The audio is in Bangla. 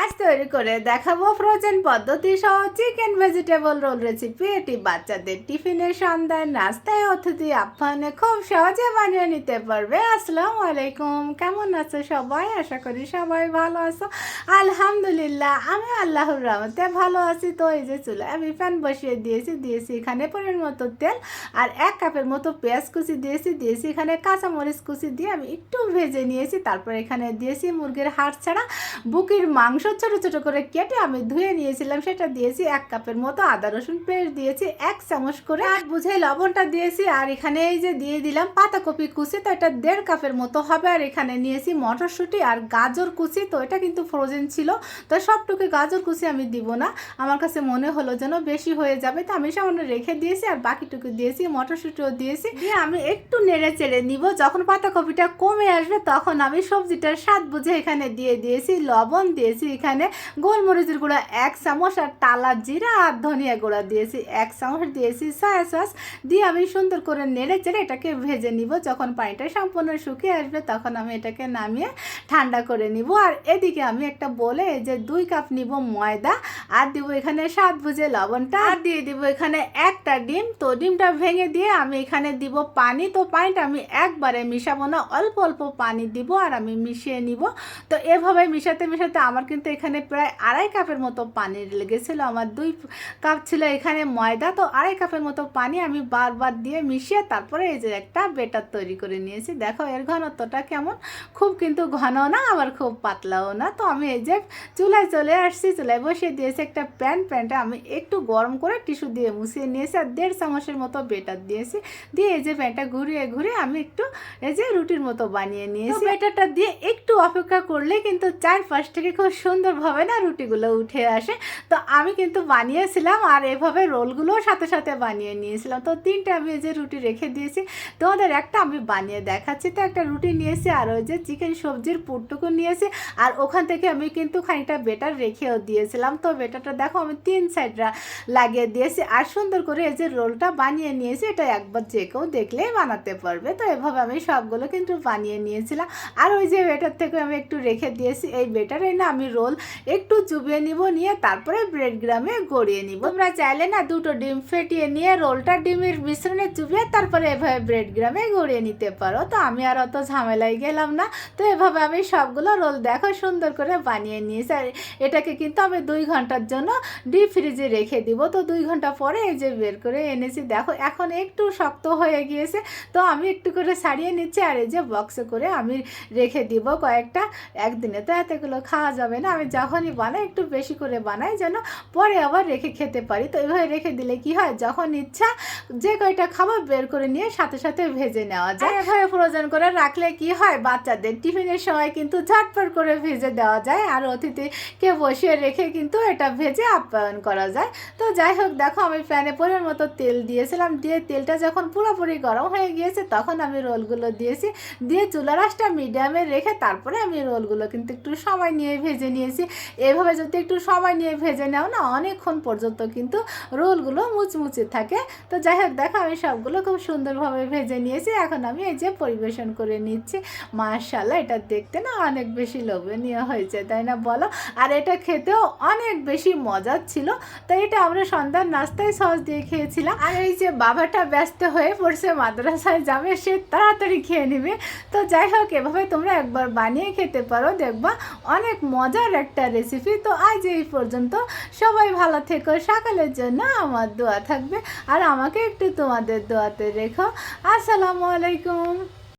আজ তৈরি করে দেখাবো ফ্রোজেন পদ্ধতি সহ চিকেন ভেজিটেবল রোল রেসিপি এটি বাচ্চাদের টিফিনের সন্ধ্যায় নাস্তায় অতিথি আপ্যায়নে খুব সহজে বানিয়ে নিতে পারবে। আসসালামু আলাইকুম, কেমন আছো সবাই? আশা করি সবাই ভালো আছো। আলহামদুলিল্লাহ আমি আল্লাহর রহমতে ভালো আছি। তো এই যে চুলে, আমি ফ্যান বসিয়ে দিয়েছি দিয়েছি এখানে পরের মতো তেল আর এক কাপের মতো পেঁয়াজ কুচি দিয়েছি দিয়েছি এখানে কাঁচামরিচ কুচি দিয়ে আমি একটু ভেজে নিয়েছি। তারপর এখানে দিয়েছি মুরগির হাড় ছাড়া বুকির মাংস ছোট ছোট করে কেটে আমি ধুয়ে নিয়েছিলাম, সেটা দিয়েছি এক কাপের মতো আদা, রসুন পেস্ট দিয়েছি, এক চামচ করে আর বুঝে লবণটা দিয়েছি, আর এখানে এই যে দিয়ে দিলাম পাতাকপি কুচি, তো এটা দেড় কাপের মতো হবে, আর এখানে নিয়েছি মটরশুঁটি আর গাজর কুচি, তো এটা কিন্তু ফ্রোজেন ছিল, তো সবটুকু গাজর কুচি আমি দিব না, আমার কাছে মনে হলো যেন বেশি হয়ে যাবে, তো আমি সামান্য রেখে দিয়েছি, আর বাকিটুকু দিয়েছি, মটরশুঁটিও দিয়েছি, দিয়ে আমি একটু নেড়ে চেড়ে নিব, যখন পাতাকপিটা কমে আসবে তখন আমি সবজিটার স্বাদ বুঝে এখানে দিয়ে দিয়েছি, লবণ দিয়েছি এখানে গোলমরিচের গুঁড়া, এক চামচ, আর টালা জিরা, আর ধনিয়া গুঁড়া দিয়েছি। এক চামচ দিয়েছি সয়া সস দিয়ে আমি সুন্দর করে নেড়ে চেড়ে এটাকে ভেজে নিব। যখন পানিটা সম্পূর্ণ শুকিয়ে আসবে, তখন আমি এটাকে নামিয়ে ঠান্ডা করে নিব। আর এদিকে আমি একটা বলে যে দুই কাপ নিব ময়দা, আর দিব এখানে স্বাদ বুঝে লবণটা। আর দিয়ে দিব এখানে একটা ডিম। তো ডিমটা ভেঙে দিয়ে আমি এখানে দিব পানি। তো পানিটা আমি একবারে মিশাবো না, অল্প অল্প পানি দিব, আর আমি মিশিয়ে নিব। তো এভাবে মিশাতে মিশাতে আমার কিন্তু এখানে প্রায় আড়াই কাপের মতো পানি লেগেছিলো। আমার দুই কাপ ছিল এখানে ময়দা তো আড়াই কাপের মতো পানি আমি বারবার দিয়ে মিশিয়ে তারপরে এই যে একটা বেটার তৈরি করে নিয়েছি। দেখো এর ঘনত্বটা কেমন? খুব কিন্তু ঘন না আবার খুব পাতলাও না। তো আমি এই যে চুলায় চলে আসছি চুলায় বসিয়ে দিয়েছি একটা প্যান। প্যানটা আমি একটু গরম করে টিস্যু দিয়ে মুছিয়ে নিয়েছি আর দেড় চামচের মতো বেটার দিয়েছি। দিয়ে এই যে প্যানটা ঘুরিয়ে ঘুরিয়ে আমি একটু এই যে রুটির মতো বানিয়ে নিয়েছি। বেটারটা দিয়ে একটু অপেক্ষা করলে কিন্তু চারপাশ থেকে খুব সুন্দরভাবে না রুটিগুলো উঠে আসে। তো আমি কিন্তু বানিয়েছিলাম আর এভাবে রোলগুলোও সাথে সাথে বানিয়ে নিয়েছিলাম। তো তিনটে আমি এই যে রুটি রেখে দিয়েছি। তোমাদের একটা আমি বানিয়ে দেখাচ্ছি। তো একটা রুটি নিয়েছি আর ওই যে চিকেন সবজির পুরটুকু নিয়েছি। আর ওখান থেকে আমি কিন্তু খানিকটা বেটার রেখেও দিয়েছিলাম। তো বেটারটা দেখো আমি তিন সাইড লাগিয়ে দিয়েছি। আর সুন্দর করে এই যে রোলটা বানিয়ে নিয়েছি। এটা একবার যে কেউ দেখলেই বানাতে পারবে। তো এভাবে আমি সবগুলো কিন্তু বানিয়ে নিয়েছিলাম। আর ওই যে বেটার থেকে আমি একটু রেখে দিয়েছি। এই বেটারে না আমি রোল একটু চুবিয়ে নিব, নিয়ে তারপরে ব্রেড গ্রামে গড়িয়ে নিব। তোমরা চাইলে না দুটো ডিম ফেটিয়ে নিয়ে রোলটা ডিমের মিশ্রণে চুবিয়ে তারপরে এভাবে ব্রেড গ্রামে গড়িয়ে নিতে পারো। তো আমি আর অত ঝামেলায় গেলাম না। তো এভাবে আমি সবগুলো রোল দেখো সুন্দর করে বানিয়ে নিয়েছি। আর এটাকে কিন্তু আমি দুই ঘণ্টার জন্য ডিপ ফ্রিজে রেখে দিব। তো দুই ঘণ্টা পরে এই যে বের করে এনেছি, দেখো এখন একটু শক্ত হয়ে গিয়েছে। তো আমি একটু করে ছাড়িয়ে নিচ্ছি। আর এই যে বক্সে করে আমি রেখে দিব কয়েকটা। একদিনে তো এতগুলো খাওয়া যাবে না। আমি যখনই বানাই, একটু বেশি করে বানাই যেন পরে আবার রেখে খেতে পারি। তো এইভাবে রেখে দিলে কি হয়? যখন ইচ্ছা যে কয়টা খাবার বের করে নিয়ে সাথে সাথে ভেজে নেওয়া যায়। এভাবে ফ্রোজেন করে রাখলে কি হয়? বাচ্চাদের টিফিনের সময় কিন্তু ঝটপট করে ভেজে দেওয়া যায় আর অতিথিকে বসিয়ে রেখে কিন্তু এটা ভেজে আপ্যায়ন করা যায়। তো যাই হোক, দেখো আমি প্যানে পরিমাণ মতো তেল দিয়েছিলাম। দিয়ে তেলটা যখন পুরোপুরি গরম হয়ে গিয়েছে, তখন আমি রোলগুলো দিয়েছি। দিয়ে চুলা রাসটা মিডিয়ামে রেখে তারপরে আমি রোলগুলো কিন্তু একটু সময় নিয়ে ভেজে নিয়েছি এভাবে যদি একটু সময় নিয়ে ভেজে নাও না, অনেকক্ষণ পর্যন্ত কিন্তু রোলগুলো মুচমুচে থাকে। তো যাই হোক, দেখো আমি সবগুলো খুব সুন্দরভাবে ভেজে নিয়েছি। এখন আমি এই যে পরিবেশন করে নিচ্ছি। মার্শাল্লাহ এটা দেখতে না অনেক বেশি লোভনীয় হয়েছে, তাই না বলো? আর এটা খেতেও অনেক বেশি মজার ছিল। তো এটা আমরা সন্ধ্যার নাস্তায় সস দিয়ে খেয়েছিলাম। আর এই যে বাবাটা ব্যস্ত হয়ে পড়ছে মাদ্রাসায় যাবে, সে তাড়াতাড়ি খেয়ে নেবে। তো যাই হোক, এভাবে তোমরা একবার বানিয়ে খেতে পারো, দেখবা অনেক মজার একটা রেসিপি তো আজ এই পর্যন্ত সবাই ভালো থেকো, সকালের জন্য আমার দোয়া থাকবে। আর আমাকে একটু তোমাদের দোয়াতে রেখো। আসসালামু আলাইকুম।